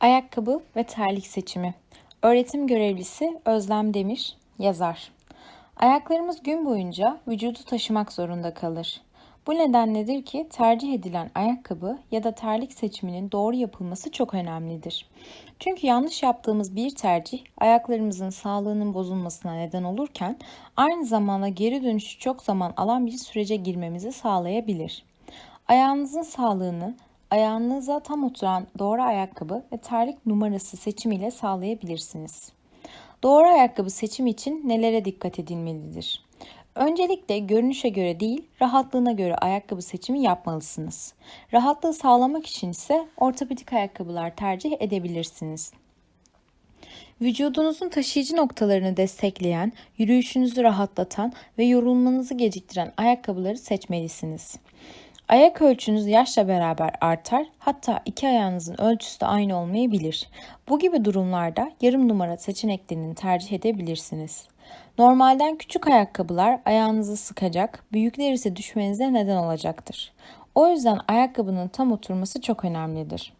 Ayakkabı ve terlik seçimi. Öğretim görevlisi Özlem Demir, yazar. Ayaklarımız gün boyunca vücudu taşımak zorunda kalır. Bu nedenledir ki tercih edilen ayakkabı ya da terlik seçiminin doğru yapılması çok önemlidir. Çünkü yanlış yaptığımız bir tercih ayaklarımızın sağlığının bozulmasına neden olurken aynı zamanda geri dönüşü çok zaman alan bir sürece girmemizi sağlayabilir. Ayağınızın sağlığını ayağınıza tam oturan doğru ayakkabı ve terlik numarası seçimiyle sağlayabilirsiniz. Doğru ayakkabı seçimi için nelere dikkat edilmelidir? Öncelikle görünüşe göre değil, rahatlığına göre ayakkabı seçimi yapmalısınız. Rahatlığı sağlamak için ise ortopedik ayakkabılar tercih edebilirsiniz. Vücudunuzun taşıyıcı noktalarını destekleyen, yürüyüşünüzü rahatlatan ve yorulmanızı geciktiren ayakkabıları seçmelisiniz. Ayak ölçünüz yaşla beraber artar, hatta iki ayağınızın ölçüsü de aynı olmayabilir. Bu gibi durumlarda yarım numara seçeneklerini tercih edebilirsiniz. Normalden küçük ayakkabılar ayağınızı sıkacak, büyükler ise düşmenize neden olacaktır. O yüzden ayakkabının tam oturması çok önemlidir.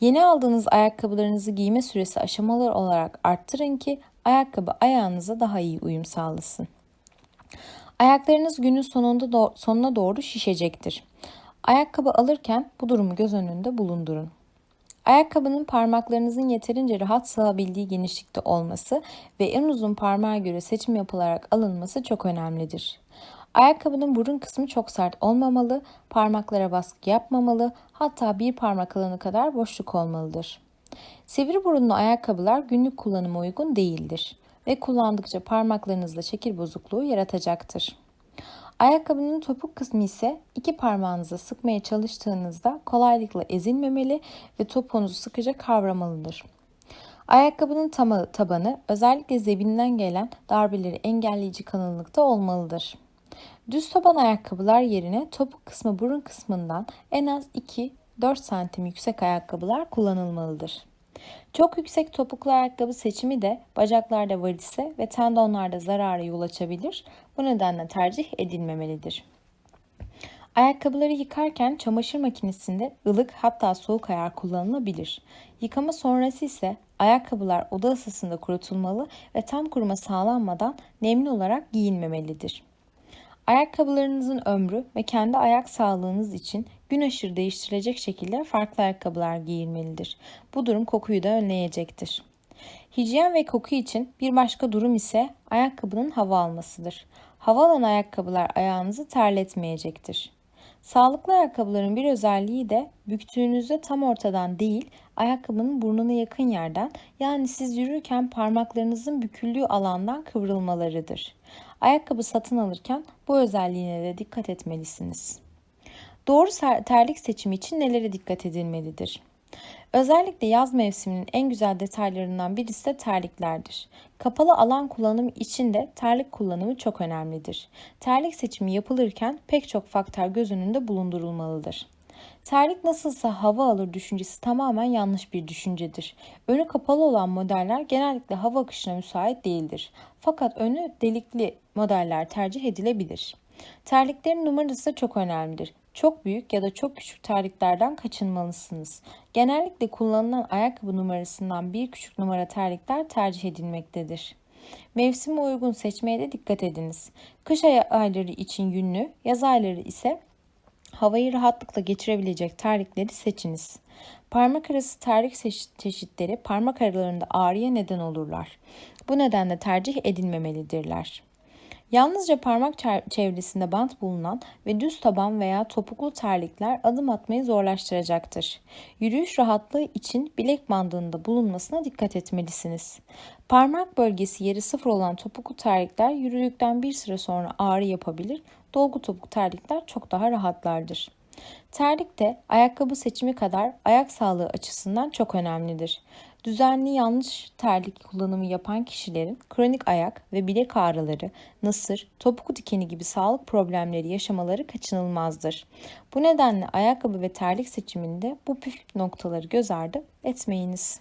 Yeni aldığınız ayakkabılarınızı giyme süresi aşamalı olarak arttırın ki ayakkabı ayağınıza daha iyi uyum sağlasın. Ayaklarınız günün sonunda do- sonuna doğru şişecektir. Ayakkabı alırken bu durumu göz önünde bulundurun. Ayakkabının parmaklarınızın yeterince rahat sığabildiği genişlikte olması ve en uzun parmağa göre seçim yapılarak alınması çok önemlidir. Ayakkabının burun kısmı çok sert olmamalı, parmaklara baskı yapmamalı, hatta bir parmak alanı kadar boşluk olmalıdır. Sivri burunlu ayakkabılar günlük kullanıma uygun değildir ve kullandıkça parmaklarınızda şekil bozukluğu yaratacaktır. Ayakkabının topuk kısmı ise iki parmağınıza sıkmaya çalıştığınızda kolaylıkla ezilmemeli ve topuğunuzu sıkıca kavramalıdır. Ayakkabının tama, tabanı özellikle zebinden gelen darbeleri engelleyici kalınlıkta olmalıdır. Düz taban ayakkabılar yerine topuk kısmı burun kısmından en az 2-4 santim yüksek ayakkabılar kullanılmalıdır. Çok yüksek topuklu ayakkabı seçimi de bacaklarda varise ve tendonlarda zarara yol açabilir. Bu nedenle tercih edilmemelidir. Ayakkabıları yıkarken çamaşır makinesinde ılık hatta soğuk ayar kullanılabilir. Yıkama sonrası ise ayakkabılar oda ısısında kurutulmalı ve tam kuruma sağlanmadan nemli olarak giyinmemelidir. Ayakkabılarınızın ömrü ve kendi ayak sağlığınız için gün aşırı değiştirilecek şekilde farklı ayakkabılar giyilmelidir. Bu durum kokuyu da önleyecektir. Hijyen ve koku için bir başka durum ise ayakkabının hava almasıdır. Hava alan ayakkabılar ayağınızı terletmeyecektir. Sağlıklı ayakkabıların bir özelliği de büktüğünüzde tam ortadan değil, ayakkabının burnuna yakın yerden yani siz yürürken parmaklarınızın büküldüğü alandan kıvrılmalarıdır. Ayakkabı satın alırken bu özelliğine de dikkat etmelisiniz. Doğru terlik seçimi için nelere dikkat edilmelidir? Özellikle yaz mevsiminin en güzel detaylarından birisi de terliklerdir. Kapalı alan kullanımı için de terlik kullanımı çok önemlidir. Terlik seçimi yapılırken pek çok faktör göz önünde bulundurulmalıdır. Terlik nasılsa hava alır düşüncesi tamamen yanlış bir düşüncedir. Önü kapalı olan modeller genellikle hava akışına müsait değildir. Fakat önü delikli modeller tercih edilebilir. Terliklerin numarası da çok önemlidir. Çok büyük ya da çok küçük terliklerden kaçınmalısınız. Genellikle kullanılan ayakkabı numarasından bir küçük numara terlikler tercih edilmektedir. Mevsime uygun seçmeye de dikkat ediniz. Kış ayları için yünlü, yaz ayları ise havayı rahatlıkla geçirebilecek terlikleri seçiniz. Parmak arası terlik çeşitleri parmak aralarında ağrıya neden olurlar. Bu nedenle tercih edilmemelidirler. Yalnızca parmak çevresinde bant bulunan ve düz taban veya topuklu terlikler adım atmayı zorlaştıracaktır. Yürüyüş rahatlığı için bilek bandında bulunmasına dikkat etmelisiniz. Parmak bölgesi yeri sıfır olan topuklu terlikler yürüdükten bir süre sonra ağrı yapabilir, dolgu topuk terlikler çok daha rahatlardır. Terlik de ayakkabı seçimi kadar ayak sağlığı açısından çok önemlidir. Düzenli yanlış terlik kullanımı yapan kişilerin kronik ayak ve bilek ağrıları, nasır, topuk dikeni gibi sağlık problemleri yaşamaları kaçınılmazdır. Bu nedenle ayakkabı ve terlik seçiminde bu püf noktaları göz ardı etmeyiniz.